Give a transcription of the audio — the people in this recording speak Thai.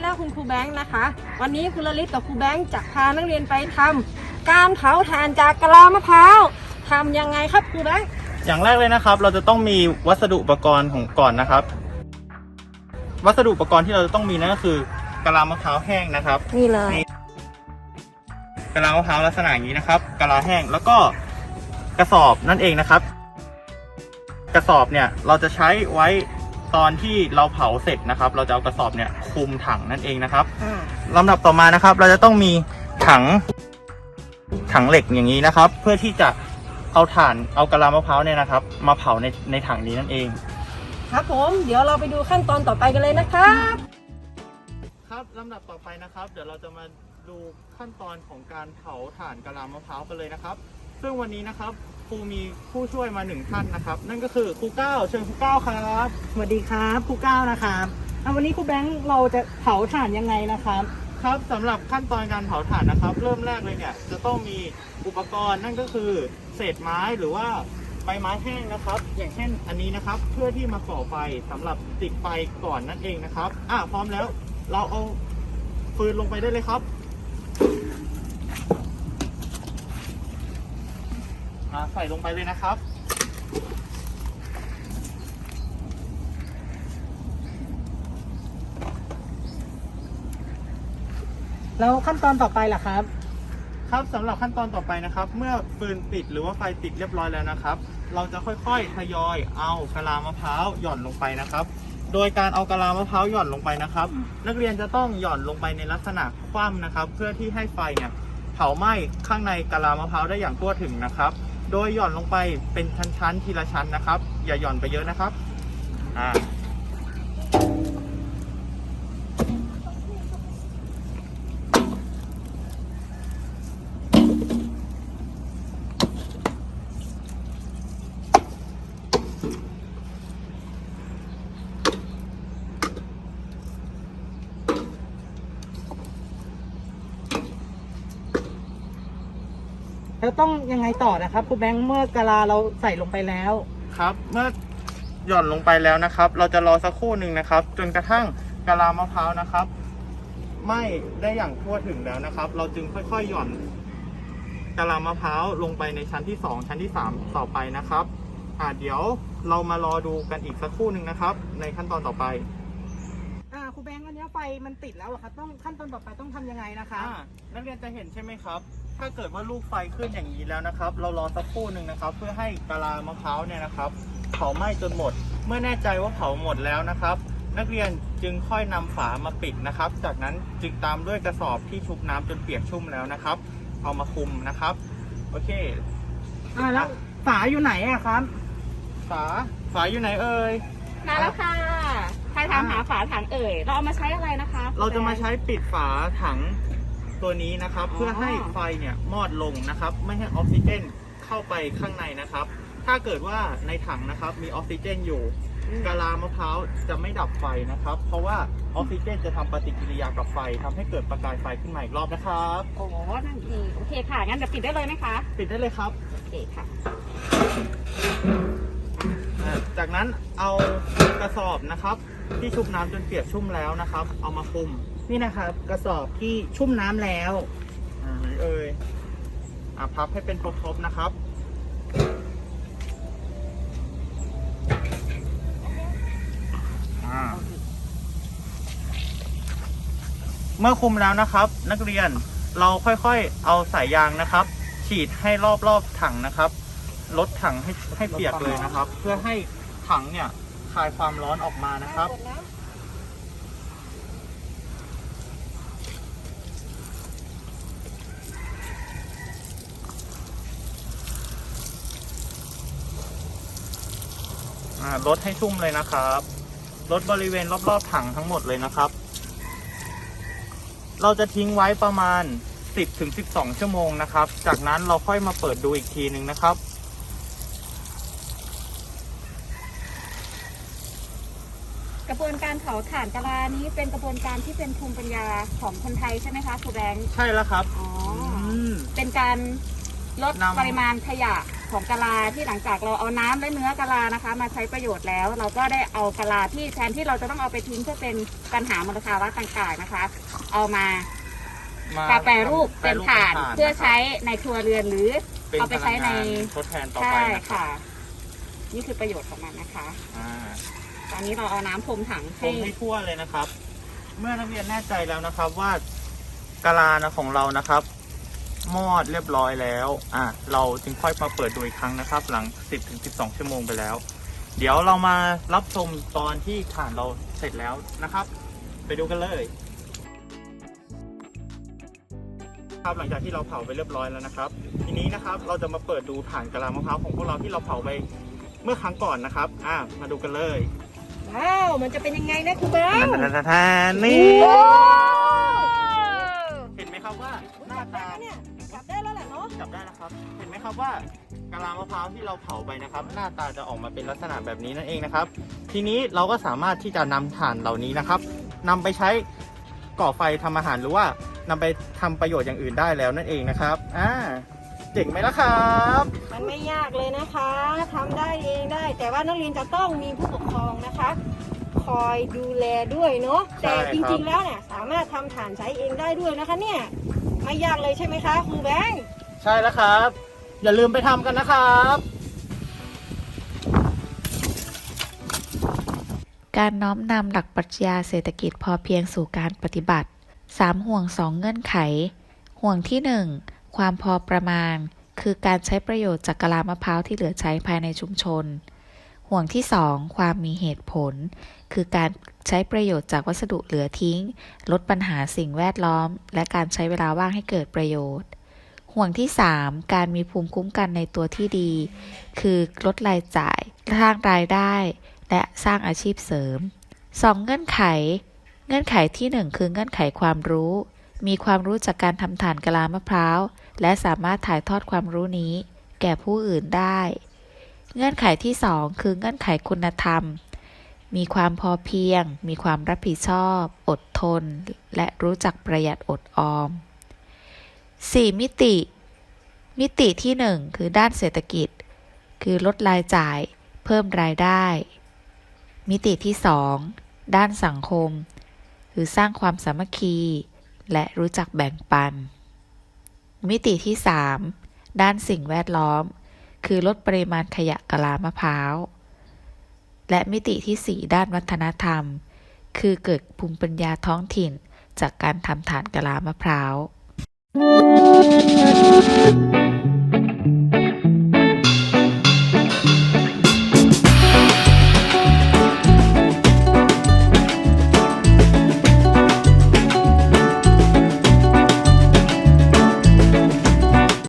ครูลลิตและคุณครูแบงค์นะคะ วันนี้ครูลลิตกับครูแบงค์จะพานักเรียนไปทำการเผาถ่านจากกะลามะพร้าวทำยังไงครับครูแบงค์อย่างแรกเลยนะครับ เราจะต้องมีวัสดุอุปกรณ์ของก่อนนะครับ วัสดุอุปกรณ์ที่เราจะต้องมีนั่นก็คือกะลามะพร้าวแห้งนะครับนี่เลยกะลามะพร้าวลักษณะอย่างนี้นะครับกะลาแห้งแล้วก็กระสอบนั่นเองนะครับ กระสอบเนี่ยเราจะใช้ไว้ตอนที่เราเผาเสร็จนะครับ เราจะเอากระสอบเนี่ย คลุมถังนั่นเองนะครับอ่าลำดับต่อมานะครับ เราจะต้องมีถังถังเหล็กอย่างนี้นะครับ เพื่อที่จะเอาถ่านเอากะลามะพร้าวเนี่ยนะครับ มาเผาในในถังนี้นั่นเอง ครับผมเดี๋ยวเราไปดูขั้นตอนต่อไปกันเลยนะครับ ครับลำดับต่อไปนะครับ เดี๋ยวเราจะมาดูขั้นตอนของการเผาถ่านกะลามะพร้าวกันเลยนะครับ ซึ่งวันนี้นะครับครูมีผู้ช่วยมาหนึ่งท่านนะครับ นั่นก็คือครูก้าวเชิญครูก้าวครับสวัสดีครับครูก้าวนะครับ อะวันนี้ครูแบงค์เราจะเผาถ่านยังไงนะครับครับสำหรับขั้นตอนการเผาถ่านนะครับ เริ่มแรกเลยเนี่ยจะต้องมีอุปกรณ์นั่นก็คือเศษไม้หรือว่าใบไม้แห้งนะครับ อย่างเช่นอันนี้นะครับ เพื่อที่มาก่อไฟสำหรับติดไฟก่อนนั่นเองนะครับอะพร้อมแล้วเราเอาฟืนลงไปได้เลยครับอะใส่ลงไปเลยนะครับ แล้วขั้นตอนต่อไปล่ะครับ ครับสำหรับขั้นตอนต่อไปนะครับ เมื่อฟืนติดหรือว่าไฟติดเรียบร้อยแล้วนะครับ เราจะค่อยๆทยอยเอากะลามะพร้าวหย่อนลงไปนะครับ โดยการเอากะลามะพร้าวหย่อนลงไปนะครับ นักเรียนจะต้องหย่อนลงไปในลักษณะคว่ำนะครับ เพื่อที่ให้ไฟเนี่ยเผาไหม้ข้างในกะลามะพร้าวได้อย่างทั่วถึงนะครับ โดยหย่อนลงไปเป็นชั้นๆทีละชั้นนะครับ อย่าหย่อนไปเยอะนะครับอ่า แล้วต้องยังไงต่อนะครับครูแบงค์เมื่อกะลาเราใส่ลงไปแล้ว ครับ เมื่อหย่อนลงไปแล้วนะครับ เราจะรอสักครู่หนึ่งนะครับ จนกระทั่งกะลามะพร้าวนะครับไหม้ได้อย่างทั่วถึงแล้วนะครับ เราจึงค่อยๆหย่อนกะลามะพร้าวลงไปในชั้นที่ 2 ชั้นที่ 3 ต่อไปนะครับอ่าเดี๋ยวเรามารอดูกันอีกสักครู่หนึ่งนะครับ ในขั้นตอนต่อไปอ่าครูแบงค์อันเนี้ยไฟมันติดแล้วอะครับต้องขั้นตอนต่อไปต้องทำยังไงนะครับอ่านักเรียนจะเห็นใช่ไหมครับ ถ้าเกิดว่าลูกไฟขึ้นอย่างนี้แล้วนะครับ เรารอสักครู่หนึ่งนะครับ เพื่อให้กะลามะพร้าวเนี่ยนะครับเผาไหม้จนหมด เมื่อแน่ใจว่าเผาหมดแล้วนะครับ นักเรียนจึงค่อยนำฝามาปิดนะครับ จากนั้นจึงตามด้วยกระสอบที่ชุบน้ำจนเปียกชุ่มแล้วนะครับ เอามาคลุมนะครับ โอเคอ่าแล้วฝาอยู่ไหนอะครับ ฝาฝาอยู่ไหนเอ่ยมาแล้วค่ะ ใครถามหาฝาถังเอ่ย เราเอามาใช้อะไรนะคะ เราจะมาใช้ปิดฝาถัง ตัวนี้นะครับอ๋อเพื่อให้ไฟเนี่ยมอดลงนะครับ ไม่ให้ออกซิเจนเข้าไปข้างในนะครับ ถ้าเกิดว่าในถังนะครับมีออกซิเจนอยู่กะลามะพร้าวจะไม่ดับไฟนะครับ เพราะว่าออกซิเจนจะทำปฏิกิริยากับไฟทำให้เกิดประกายไฟขึ้นมาอีกรอบนะครับโอ้โหนั่นเองโอเคค่ะ งั้นเดี๋ยวปิดได้เลยไหมคะ ปิดได้เลยครับ โอเคค่ะอ่าจากนั้นเอากระสอบนะครับ ที่ชุบน้ำจนเปียกชุ่มแล้วนะครับ เอามาคลุม นี่นะครับ กระสอบที่ชุ่มน้ำแล้วอ่าไหนเอ่ยอ่าพับให้เป็นทบๆนะครับ อ่า เมื่อคลุมแล้วนะครับ นักเรียนเราค่อยๆเอาสายยางนะครับ ฉีดให้รอบๆถังนะครับ ลดถังให้ให้เปียกเลยนะครับ เพื่อให้ถังเนี่ยคายความร้อนออกมานะครับอ่าล ดให้ชุ่มเลยนะครับลดบริเวณรอบๆถังทั้งหมดเลยนะครับ เราจะทิ้งไว้ประมาณ 10ถึง12 ชั่วโมงนะครับ จากนั้นเราค่อยมาเปิดดูอีกทีหนึ่งนะครับกระบวนการเผาถ่านกะลานี้เป็นกระบวนการที่เป็นภูมิปัญญาของคนไทยใช่ไหมคะครูแบงค์ใช่แล้วครับ อ๋ออืมเป็นการลดนำปริมาณขยะ ของกะลาที่หลังจากเราเอาน้ำและเนื้อกะลานะคะ มาใช้ประโยชน์แล้ว เราก็ได้เอากะลาที่แทนที่เราจะต้องเอาไปทิ้งเพื่อเป็นปัญหามลภาวะต่างๆนะคะ เอามามาแปรรูปเป็นถ่านแปรรูปเพื่อใช้ในครัวเรือนหรือเป็นเอาไปใช้ในพลังงาทดแทนต่อใช่ไปนะครับค่ะ นี่คือประโยชน์ของมันนะคะอ่าตอนนี้เราเอาน้ำพรมถังคให้มให้ทั่วเลยนะครับ เมื่อนักเรียนแน่ใจแล้วนะครับว่ากะลานะของเรานะครับ มอดเรียบร้อยแล้ว อะ เราจึงค่อยมาเปิดดูอีกครั้งนะครับ หลัง 10ถึง12 ชั่วโมงไปแล้ว เดี๋ยวเรามารับชมตอนที่ฐานเราเสร็จแล้วนะครับ ไปดูกันเลย ครับหลังจากที่เราเผาไปเรียบร้อยแล้วนะครับ ทีนี้นะครับเราจะมาเปิดดูฐานกะลามะพร้าวของพวกเราที่เราเผาไปเมื่อครั้งก่อนนะครับ อะมาดูกันเลยว้าว มันจะเป็นยังไงนะครูแบงค์ทานนี่ ครับ เห็นไหมครับว่ากะลามะพร้าวที่เราเผาไปนะครับ หน้าตาจะออกมาเป็นลักษณะแบบนี้นั่นเองนะครับ ทีนี้เราก็สามารถที่จะนำถ่านเหล่านี้นะครับนำไปใช้ก่อไฟทำอาหารหรือว่านำไปทำประโยชน์อย่างอื่นได้แล้วนั่นเองนะครับอ่าเจ๋งไหมล่ะครับ มันไม่ยากเลยนะคะทำได้เองได้ แต่ว่านักเรียนจะต้องมีผู้ปกครองนะคะ คอยดูแลด้วยเนาะใช่แต่ครับจริงๆแล้วเนี่ยสามารถทำฐานใช้เองได้ด้วยนะคะเนี่ยไม่ยากเลยใช่ไหมคะครูแบงค์ ใช่แล้วครับ อย่าลืมไปทำกันนะครับ การน้อมนำหลักปรัชญาเศรษฐกิจพอเพียงสู่การปฏิบัติ 3 ห่วง 2 เงื่อนไข ห่วงที่ 1 ความพอประมาณ คือการใช้ประโยชน์จากกะลามะพร้าวที่เหลือใช้ภายในชุมชน ห่วงที่ 2 ความมีเหตุผล คือการใช้ประโยชน์จากวัสดุเหลือทิ้ง ลดปัญหาสิ่งแวดล้อม และการใช้เวลาว่างให้เกิดประโยชน์ ห่วงที่ 3 การมีภูมิคุ้มกันในตัวที่ดี คือลดรายจ่ายสร้างรายได้ และสร้างอาชีพเสริม 2 เงื่อนไข เงื่อนไขที่ 1 คือเงื่อนไขความรู้ มีความรู้จากการทำฐานกะลามะพร้าว และสามารถถ่ายทอดความรู้นี้ แก่ผู้อื่นได้ เงื่อนไขที่ 2 คือเงื่อนไขคุณธรรม มีความพอเพียง มีความรับผิดชอบ อดทน และรู้จักประหยัดอดออม 4 มิติ มิติที่ 1 คือด้านเศรษฐกิจ คือลดรายจ่าย เพิ่มรายได้ มิติที่ 2 ด้านสังคม คือสร้างความสามัคคี และรู้จักแบ่งปัน มิติที่ 3 ด้านสิ่งแวดล้อม คือลดปริมาณขยะกะลามะพร้าว และมิติที่ 4 ด้านวัฒนธรรม คือเกิดภูมิปัญญาท้องถิ่นจากการทำฐานกะลามะพร้าว Thank you.